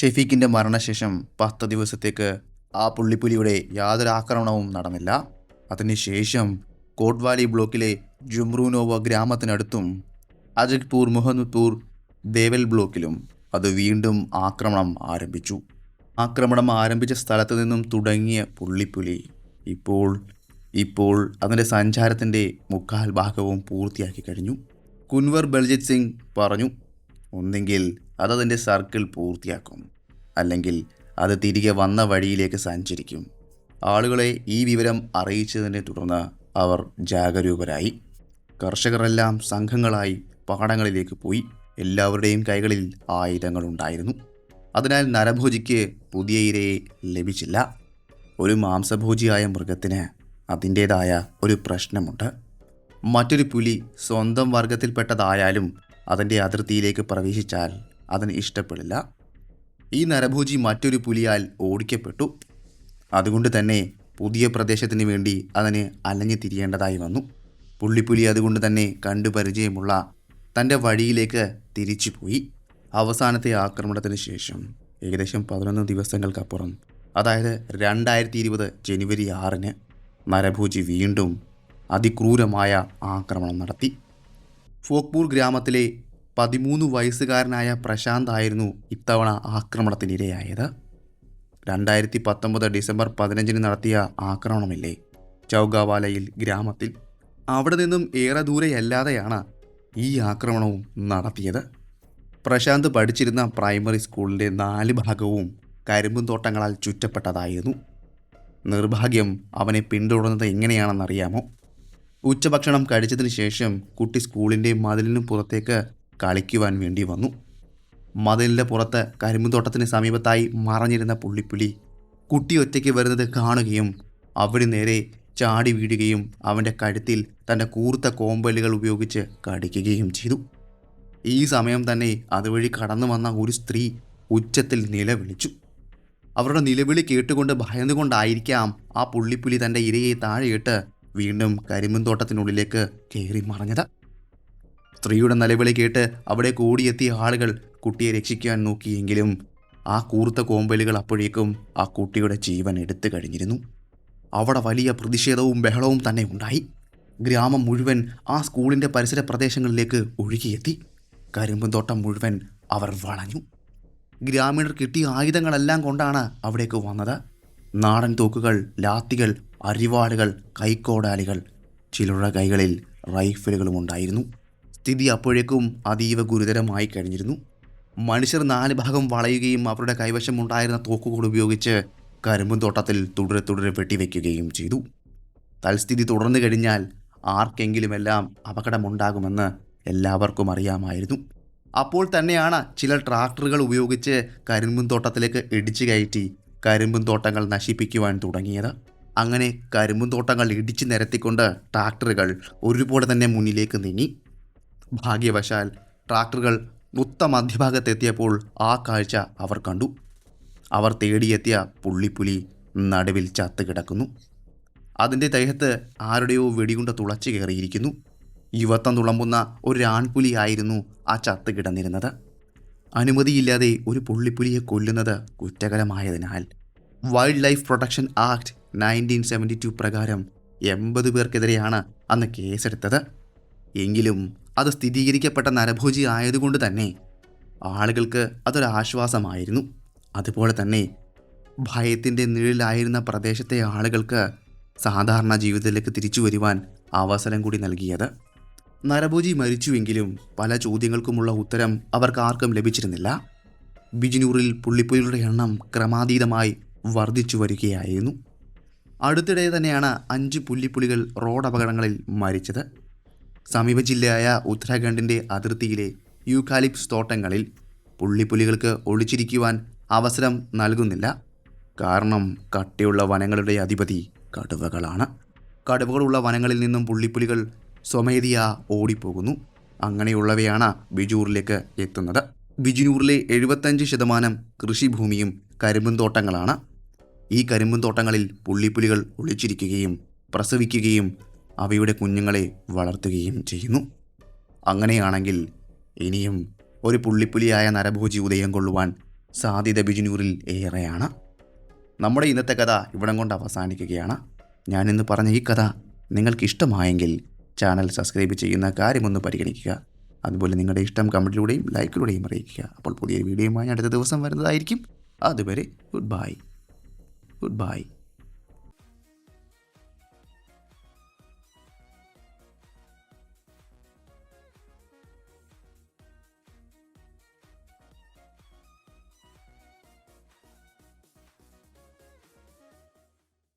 A: ഷെഫീഖിന്റെ മരണശേഷം പത്ത് ദിവസത്തേക്ക് ആ പുള്ളിപ്പുലിയുടെ യാതൊരു ആക്രമണവും നടന്നില്ല. അതിനുശേഷം കോട്ട്വാലി ബ്ലോക്കിലെ ജുംറൂനോവ ഗ്രാമത്തിനടുത്തും അജിത്പൂർ മുഹമ്മദ്പൂർ ദേവൽ ബ്ലോക്കിലും അത് വീണ്ടും ആക്രമണം ആരംഭിച്ചു. ആക്രമണം ആരംഭിച്ച സ്ഥലത്ത് നിന്നും തുടങ്ങിയ പുള്ളിപ്പുലി ഇപ്പോൾ ഇപ്പോൾ അതിന്റെ സഞ്ചാരത്തിന്റെ മുക്കാൽ ഭാഗവും പൂർത്തിയാക്കി കഴിഞ്ഞു. കുൻവർ ബൽജിത് സിംഗ് പറഞ്ഞു ഒന്നെങ്കിൽ അതതിന്റെ സർക്കിൾ പൂർത്തിയാക്കും. അല്ലെങ്കിൽ അത് തിരികെ വന്ന വഴിയിലേക്ക് സഞ്ചരിക്കും. ആളുകളെ ഈ വിവരം അറിയിച്ചതിനെ തുടർന്ന് അവർ ജാഗരൂകരായി. കർഷകരെല്ലാം സംഘങ്ങളായി പാടങ്ങളിലേക്ക് പോയി. എല്ലാവരുടെയും കൈകളിൽ ആയുധങ്ങളുണ്ടായിരുന്നു. അതിനാൽ നരഭോജിക്ക് പുതിയ ഇരയെ ലഭിച്ചില്ല. ഒരു മാംസഭോജിയായ മൃഗത്തിന് അതിന്റേതായ ഒരു പ്രശ്നമുണ്ട്. മറ്റൊരു പുലി സ്വന്തം വർഗത്തിൽപ്പെട്ടതായാലും അതിന്റെ അതിർത്തിയിലേക്ക് പ്രവേശിച്ചാൽ അതിന് ഇഷ്ടപ്പെടില്ല. ഈ നരഭോജി മറ്റൊരു പുലിയാൽ ഓടിക്കപ്പെട്ടു. അതുകൊണ്ട് തന്നെ പുതിയ പ്രദേശത്തിന് വേണ്ടി അതിന് അലഞ്ഞു തിരിയേണ്ടതായി വന്നു. പുള്ളിപ്പുലി അതുകൊണ്ട് തന്നെ കണ്ടു പരിചയമുള്ള തന്റെ വഴിയിലേക്ക് തിരിച്ചുപോയി. അവസാനത്തെ ആക്രമണത്തിന് ശേഷം ഏകദേശം പതിനൊന്ന് ദിവസങ്ങൾക്കപ്പുറം അതായത് രണ്ടായിരത്തി ഇരുപത് ജനുവരി ആറിന് മരഭൂജി വീണ്ടും അതിക്രൂരമായ ആക്രമണം നടത്തി. ഫോക്പൂർ ഗ്രാമത്തിലെ പതിമൂന്ന് വയസ്സുകാരനായ പ്രശാന്ത് ആയിരുന്നു ഇത്തവണ ആക്രമണത്തിനിരയായത്. രണ്ടായിരത്തി പത്തൊമ്പത് ഡിസംബർ പതിനഞ്ചിന് നടത്തിയ ആക്രമണമില്ലേ ചൗഗാവാലയിൽ ഗ്രാമത്തിൽ. അവിടെ നിന്നും ഏറെ ദൂരെയല്ലാതെയാണ് ഈ ആക്രമണവും നടത്തിയത്. പ്രശാന്ത് പഠിച്ചിരുന്ന പ്രൈമറി സ്കൂളിന്റെ നാല് ഭാഗവും കരിമ്പും തോട്ടങ്ങളാൽ ചുറ്റപ്പെട്ടതായിരുന്നു. നിർഭാഗ്യം അവനെ പിന്തുടർന്നത് എങ്ങനെയാണെന്നറിയാമോ? ഉച്ചഭക്ഷണം കഴിച്ചതിന് ശേഷം കുട്ടി സ്കൂളിന്റെ മതിലിന് പുറത്തേക്ക് കളിക്കുവാൻ വേണ്ടി വന്നു. മതിലിന്റെ പുറത്ത് കരിമ്പുതോട്ടത്തിന് സമീപത്തായി മറഞ്ഞിരുന്ന പുള്ളിപ്പുലി കുട്ടി ഒറ്റയ്ക്ക് വരുന്നത് കാണുകയും അവിടെ നേരെ ചാടി വീഴുകയും അവന്റെ കഴുത്തിൽ തന്റെ കൂർത്ത കോമ്പലുകൾ ഉപയോഗിച്ച് കടിക്കുകയും ചെയ്തു. ഈ സമയം തന്നെ അതുവഴി കടന്നു വന്ന ഒരു സ്ത്രീ ഉച്ചത്തിൽ നിലവിളിച്ചു. അവരുടെ നിലവിളി കേട്ടുകൊണ്ട് ഭയന്നുകൊണ്ടായിരിക്കാം ആ പുള്ളിപ്പുലി തന്റെ ഇരയെ താഴെയിട്ട് വീണ്ടും കരിമ്പുംതോട്ടത്തിനുള്ളിലേക്ക് കയറി മറഞ്ഞത്. സ്ത്രീയുടെ നിലവിളി കേട്ട് അവിടെ കൂടിയെത്തിയ ആളുകൾ കുട്ടിയെ രക്ഷിക്കാൻ നോക്കിയെങ്കിലും ആ കൂർത്ത കോമ്പലുകൾ അപ്പോഴേക്കും ആ കുട്ടിയുടെ ജീവൻ എടുത്തു കഴിഞ്ഞിരുന്നു. അവിടെ വലിയ പ്രതിഷേധവും ബഹളവും തന്നെ ഉണ്ടായി. ഗ്രാമം മുഴുവൻ ആ സ്കൂളിന്റെ പരിസര പ്രദേശങ്ങളിലേക്ക് ഒഴുകിയെത്തി. കരിമ്പുംതോട്ടം മുഴുവൻ അവർ വളഞ്ഞു. ഗ്രാമീണർ കിട്ടിയ ആയുധങ്ങളെല്ലാം കൊണ്ടാണ് അവിടേക്ക് വന്നത്. നാടൻ തോക്കുകൾ ലാത്തികൾ അരിവാളുകൾ കൈക്കോടാലികൾ ചിലരുടെ കൈകളിൽ റൈഫിലുകളും ഉണ്ടായിരുന്നു. സ്ഥിതി അപ്പോഴേക്കും അതീവ ഗുരുതരമായി കഴിഞ്ഞിരുന്നു. മനുഷ്യർ നാല് ഭാഗം വളയുകയും അവരുടെ കൈവശം ഉണ്ടായിരുന്ന തോക്കുകൾ ഉപയോഗിച്ച് കരിമ്പും തോട്ടത്തിൽ തുടരെ തുടരെ വെട്ടിവെക്കുകയും ചെയ്തു. തൽസ്ഥിതി തുടർന്നു കഴിഞ്ഞാൽ ആർക്കെങ്കിലുമെല്ലാം അപകടമുണ്ടാകുമെന്ന് എല്ലാവർക്കും അറിയാമായിരുന്നു. അപ്പോൾ തന്നെയാണ് ചില ട്രാക്ടറുകൾ ഉപയോഗിച്ച് കരിമ്പും തോട്ടത്തിലേക്ക് ഇടിച്ചു കയറ്റി കരിമ്പും തോട്ടങ്ങൾ നശിപ്പിക്കുവാൻ തുടങ്ങിയത്. അങ്ങനെ കരിമ്പും തോട്ടങ്ങൾ ഇടിച്ചു നിരത്തിക്കൊണ്ട് ട്രാക്ടറുകൾ ഒരുപോലെ തന്നെ മുന്നിലേക്ക് നീങ്ങി. ഭാഗ്യവശാൽ ട്രാക്ടറുകൾ മുത്ത മധ്യഭാഗത്തെത്തിയപ്പോൾ ആ കാഴ്ച അവർ കണ്ടു. അവർ തേടിയെത്തിയ പുള്ളിപ്പുലി നടുവിൽ ചത്ത് കിടക്കുന്നു അതിന്റെ ദേഹത്ത് ആരുടെയോ വെടികൊണ്ട് തുളച്ചു കയറിയിരിക്കുന്നു. യുവത്വം തുളമ്പുന്ന ഒരു ആൺപുലിയായിരുന്നു ആ ചത്ത് കിടന്നിരുന്നത്. അനുമതിയില്ലാതെ ഒരു പുള്ളിപ്പുലിയെ കൊല്ലുന്നത് കുറ്റകരമായതിനാൽ. Wildlife protection act nineteen seventy two പ്രകാരം എൺപത് പേർക്കെതിരെയാണ് അന്ന് കേസെടുത്തത്. എങ്കിലും അത് സ്ഥിരീകരിക്കപ്പെട്ട നരഭോജി ആയതുകൊണ്ട് തന്നെ ആളുകൾക്ക് അതൊരാശ്വാസമായിരുന്നു അതുപോലെ തന്നെ ഭയത്തിന്റെ നിഴലായിരുന്ന പ്രദേശത്തെ ആളുകൾക്ക് സാധാരണ ജീവിതത്തിലേക്ക് തിരിച്ചു വരുവാൻ അവസരം കൂടി നൽകിയത്. നരഭോജി മരിച്ചുവെങ്കിലും പല ചോദ്യങ്ങൾക്കുമുള്ള ഉത്തരം അവർക്ക് ആർക്കും ലഭിച്ചിരുന്നില്ല. ബിജിനൂറിൽ പുള്ളിപ്പുലികളുടെ എണ്ണം ക്രമാതീതമായി വർദ്ധിച്ചു വരികയായിരുന്നു. അടുത്തിടെ തന്നെയാണ് അഞ്ച് പുല്ലിപ്പുലികൾ റോഡ് അപകടങ്ങളിൽ മരിച്ചത്. സമീപ ജില്ലയായ ഉത്തരാഖണ്ഡിന്റെ അതിർത്തിയിലെ യൂക്കാലിപ്സ് തോട്ടങ്ങളിൽ പുള്ളിപ്പുലികൾക്ക് ഒളിച്ചിരിക്കുവാൻ അവസരം നൽകുന്നില്ല. കാരണം കട്ടിയുള്ള വനങ്ങളുടെ അധിപതി കടുവകളാണ്. കടുവകളുള്ള വനങ്ങളിൽ നിന്നും പുള്ളിപ്പുലികൾ സ്വമേധിയാ ഓടിപ്പോകുന്നു. അങ്ങനെയുള്ളവയാണ് ബിജൂറിലേക്ക് എത്തുന്നത്. ബിജിനൂറിലെ എഴുപത്തഞ്ച് ശതമാനം കൃഷിഭൂമിയും കരിമ്പും തോട്ടങ്ങളാണ് ഈ കരിമ്പും തോട്ടങ്ങളിൽ പുള്ളിപ്പുലികൾ ഒളിച്ചിരിക്കുകയും പ്രസവിക്കുകയും അവയുടെ കുഞ്ഞുങ്ങളെ വളർത്തുകയും ചെയ്യുന്നു. അങ്ങനെയാണെങ്കിൽ ഇനിയും ഒരു പുള്ളിപ്പുലിയായ നരഭോജി ഉദയം കൊള്ളുവാൻ സാധ്യത ബിജിനൂറിൽ ഏറെയാണ്. നമ്മുടെ ഇന്നത്തെ കഥ ഇവിടം കൊണ്ട് അവസാനിക്കുകയാണ്. ഞാനിന്ന് പറഞ്ഞ ഈ കഥ നിങ്ങൾക്ക് ഇഷ്ടമായെങ്കിൽ ചാനൽ സബ്സ്ക്രൈബ് ചെയ്യുന്ന കാര്യമൊന്ന് പരിഗണിക്കുക. അതുപോലെ നിങ്ങളുടെ ഇഷ്ടം കമന്റിലൂടെയും ലൈക്കിലൂടെയും അറിയിക്കുക. അപ്പോൾ പുതിയൊരു വീഡിയോയുമായി അടുത്ത ദിവസം വരുന്നതായിരിക്കും. അതുവരെ ഗുഡ് ബൈ ഗുഡ് ബൈ